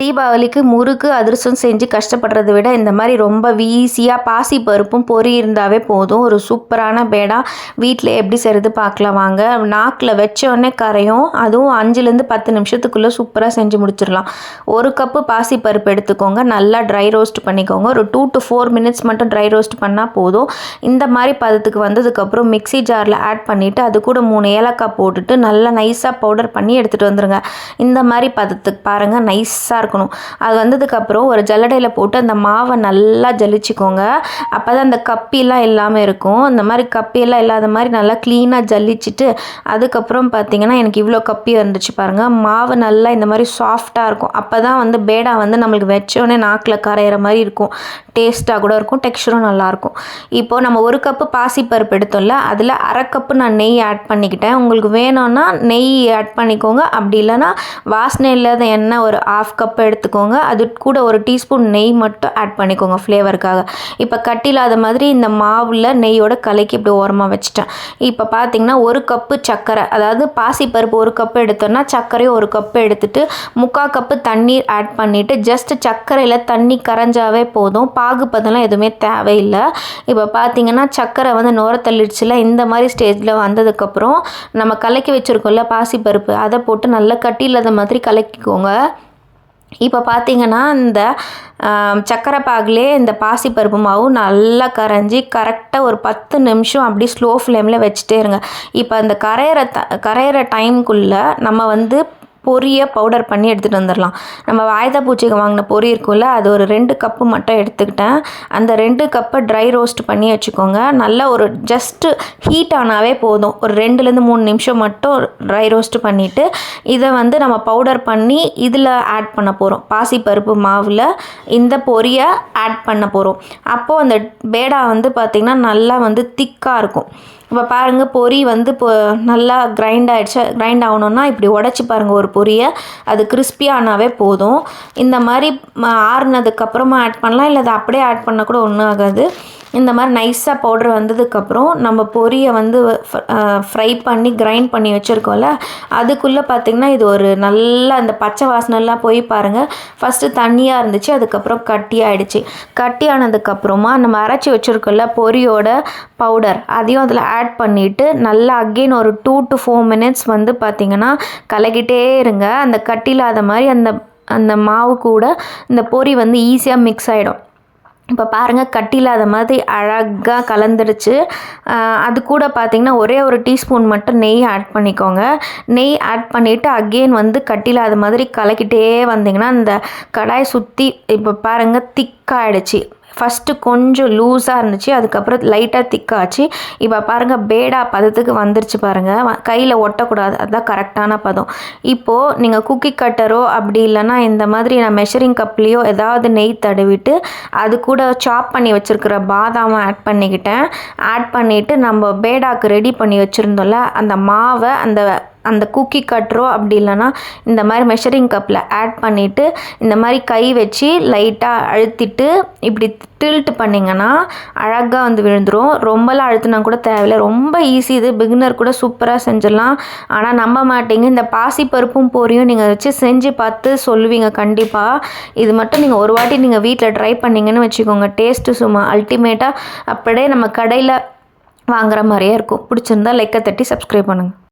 தீபாவளிக்கு முறுக்கு அதிரசம் செஞ்சு கஷ்டப்படுறத விட இந்த மாதிரி ரொம்ப ஈஸியாக பாசி பருப்பும் பொரி இருந்தாவே போதும். ஒரு சூப்பரான பேடா. வீட்டில் எப்படி செய்கிறது பார்க்கலாம் வாங்க. நாக்கில் வச்சோடனே கரையும். அதுவும் அஞ்சுலேருந்து பத்து நிமிஷத்துக்குள்ளே சூப்பராக செஞ்சு முடிச்சிடலாம். ஒரு கப்பு பாசி பருப்பு எடுத்துக்கோங்க. நல்லா ட்ரை ரோஸ்ட் பண்ணிக்கோங்க. ஒரு டூ டு ஃபோர் மினிட்ஸ் மட்டும் ட்ரை ரோஸ்ட் பண்ணால் போதும். இந்த மாதிரி பதத்துக்கு வந்ததுக்கப்புறம் மிக்ஸி ஜாரில் ஆட் பண்ணிவிட்டு அது கூட மூணு ஏலக்காய் போட்டுட்டு நல்லா நைஸாக பவுடர் பண்ணி எடுத்துகிட்டு வந்துடுங்க இந்த மாதிரி பதத்துக்கு பாருங்கள் நைஸாக இருக்கணும் அது வந்ததுக்கப்புறம் ஒரு ஜல்லடையில் போட்டு அந்த மாவை நல்லா ஜலிச்சுக்கோங்க. அப்போ தான் அந்த கப்பிலாம் இல்லாமல் இருக்கும். இந்த மாதிரி கப்பியெல்லாம் இல்லாத மாதிரி நல்லா க்ளீனாக ஜல்லிச்சிட்டு அதுக்கப்புறம் பார்த்தீங்கன்னா எனக்கு இவ்வளோ கப்பி வந்துச்சு பாருங்கள் மாவு நல்லா இந்த மாதிரி சாஃப்டாக இருக்கும். அப்போ தான் வந்து பேடா வந்து நம்மளுக்கு வச்சோடனே நாக்கில் கரையிற மாதிரி இருக்கும். டேஸ்ட்டாக கூட இருக்கும். டெக்ஸ்டரும் நல்லாயிருக்கும் இப்போது நம்ம ஒரு கப்பு பாசிப்பருப்பு எடுத்தோம்ல அதில் அரை கப்பு நான் நெய் ஆட் பண்ணிக்கிட்டேன். உங்களுக்கு வேணும்னா நெய் ஆட் பண்ணிக்கோங்க. அப்படி இல்லைன்னா வாசனை இல்லாத எண்ணெய் ஒரு ஆஃப் கப் எடுத்துக்கோங்க. அது கூட ஒரு டீஸ்பூன் நெய் மட்டும் ஆட் பண்ணிக்கோங்க ஃப்ளேவருக்காக இப்போ கட்டிலாத மாதிரி இந்த மாவில் நெய்யோட கலக்கி இப்படி ஓரமாக வச்சுட்டேன். இப்போ பார்த்தீங்கன்னா ஒரு கப்பு சர்க்கரை அதாவது பாசிப்பருப்பு ஒரு கப்பு எடுத்தோன்னா சர்க்கரையும் ஒரு கப்பு எடுத்துட்டு முக்கால் கப்பு தண்ணீர் ஆட் பண்ணிவிட்டு ஜஸ்ட் சர்க்கரையில் தண்ணி கரைஞ்சாவே போதும். பாகு பதெல்லாம் எதுவுமே தேவையில்லை. இப்போ பார்த்தீங்கன்னா சர்க்கரை வந்து நுர தள்ளிடுச்சுல இந்த மாதிரி ஸ்டேஜில் வந்ததுக்கப்புறம் நம்ம கலக்கி வச்சுருக்கோம்ல பாசிப்பருப்பு அதை போட்டு நல்லா கட்டி இல்லாத மாதிரி கலக்கிக்கோங்க. இப்போ பார்த்தீங்கன்னா இந்த சக்கரை பாகுலே இந்த பாசிப்பருப்பு மாவு நல்லா கரைஞ்சி கரெக்டாக ஒரு பத்து நிமிஷம் அப்படி ஸ்லோ ஃப்ளேமில் வச்சுட்டே இருங்க. இப்போ அந்த கரையிற த கரையிற டைம்குள்ளே நம்ம வந்து பொரியை பவுடர் பண்ணி எடுத்துகிட்டு வந்துடலாம் நம்ம வாய்தா பூச்சிக்கு வாங்கின பொரி இருக்கும்ல அது ஒரு ரெண்டு கப்பு மட்டும் எடுத்துக்கிட்டேன். அந்த ரெண்டு கப்பை ட்ரை ரோஸ்ட் பண்ணி வச்சுக்கோங்க. நல்லா ஒரு ஜஸ்ட்டு ஹீட் ஆனாவே போதும். ஒரு ரெண்டுலேருந்து மூணு நிமிஷம் மட்டும் ட்ரை ரோஸ்ட் பண்ணிவிட்டு இதை வந்து நம்ம பவுடர் பண்ணி இதில் ஆட் பண்ண போகிறோம் பாசிப்பருப்பு மாவில் இந்த பொரியை ஆட் பண்ண போகிறோம் அப்போது அந்த பேடா வந்து பார்த்திங்கன்னா நல்லா வந்து திக்காக இருக்கும். இப்போ பாருங்கள் பொரி வந்து இப்போ நல்லா கிரைண்ட் ஆகிடுச்சு கிரைண்ட் ஆகணுன்னா இப்படி உடச்சி பாருங்கள் ஒரு பொரியை அது கிறிஸ்பியானாவே போதும். இந்த மாதிரி ஆறுனதுக்கப்புறமா ஆட் பண்ணலாம். இல்லை அதை அப்படியே ஆட் பண்ண கூட ஒன்றும் ஆகாது. இந்த மாதிரி நைஸாக பவுட்ரு வந்ததுக்கப்புறம் நம்ம பொரியை வந்து ஃப்ரை பண்ணி கிரைண்ட் பண்ணி வச்சுருக்கோம்ல அதுக்குள்ளே பார்த்திங்கன்னா இது ஒரு நல்ல அந்த பச்சை வாசனைலாம் போய் பாருங்கள் ஃபஸ்ட்டு தண்ணியாக இருந்துச்சு அதுக்கப்புறம் கட்டி ஆகிடுச்சு கட்டி ஆனதுக்கப்புறமா நம்ம அரைச்சி வச்சுருக்கோம்ல பொரியோட பவுடர் அதையும் அதில் ஆட் ஆட் பண்ணிவிட்டு நல்லா அகெயின் ஒரு டூ டு ஃபோர் மினிட்ஸ் வந்து பார்த்திங்கன்னா கலக்கிட்டே இருங்க. அந்த கட்டிலாத மாதிரி அந்த அந்த மாவு கூட இந்த பொரி வந்து ஈஸியாக மிக்ஸ் ஆகிடும் இப்போ பாருங்கள் கட்டிலாத மாதிரி அழகாக கலந்துருச்சு. அது கூட பார்த்திங்கன்னா ஒரே ஒரு டீஸ்பூன் மட்டும் நெய் ஆட் பண்ணிக்கோங்க. நெய் ஆட் பண்ணிவிட்டு அகெயின் வந்து கட்டிலாத மாதிரி கலக்கிட்டே வந்திங்கன்னா அந்த கடாய் சுற்றி இப்போ பாருங்கள் திக்காகிடுச்சு ஃபஸ்ட்டு கொஞ்சம் லூஸாக இருந்துச்சு அதுக்கப்புறம் லைட்டாக திக்காச்சு இப்போ பாருங்கள் பேடா பதத்துக்கு வந்துருச்சு பாருங்கள் கையில் ஒட்டக்கூடாது அதுதான் கரெக்டான பதம். இப்போது நீங்கள் குக்கி கட்டரோ அப்படி இல்லைன்னா இந்த மாதிரி நான் மெஷரிங் கப்லேயோ ஏதாவது நெய் தடவிட்டு அது கூட சாப் பண்ணி வச்சுருக்கிற பாதாமை ஆட் பண்ணிக்கிட்டேன். ஆட் பண்ணிவிட்டு நம்ம பேடாக்கு ரெடி பண்ணி வச்சுருந்தோம்ல அந்த மாவை அந்த அந்த குக்கி கட்டுறோ அப்படி இல்லைன்னா இந்த மாதிரி மெஷரிங் கப்பில் ஆட் பண்ணிவிட்டு இந்த மாதிரி கை வச்சு லைட்டாக அழுத்திட்டு இப்படி டில்ட் பண்ணிங்கன்னா அழகாக வந்து விழுந்துடும் ரொம்பலாம் அழுத்தினா கூட தேவையில்லை. ரொம்ப ஈஸி இது. பிகினர் கூட சூப்பராக செஞ்சிடலாம். ஆனால் நம்ப மாட்டீங்க. இந்த பாசி பருப்பும் பொரியும் நீங்கள் வச்சு செஞ்சு பார்த்து சொல்லுவீங்க கண்டிப்பாக இது மட்டும் நீங்கள் ஒரு வாட்டி நீங்கள் வீட்டில் ட்ரை பண்ணிங்கன்னு வச்சுக்கோங்க. டேஸ்ட்டு சும்மா அல்டிமேட்டாக அப்படியே நம்ம கடையில் வாங்குற மாதிரியே இருக்கும். பிடிச்சிருந்தா லைக்கை தட்டி சப்ஸ்கிரைப் பண்ணுங்கள்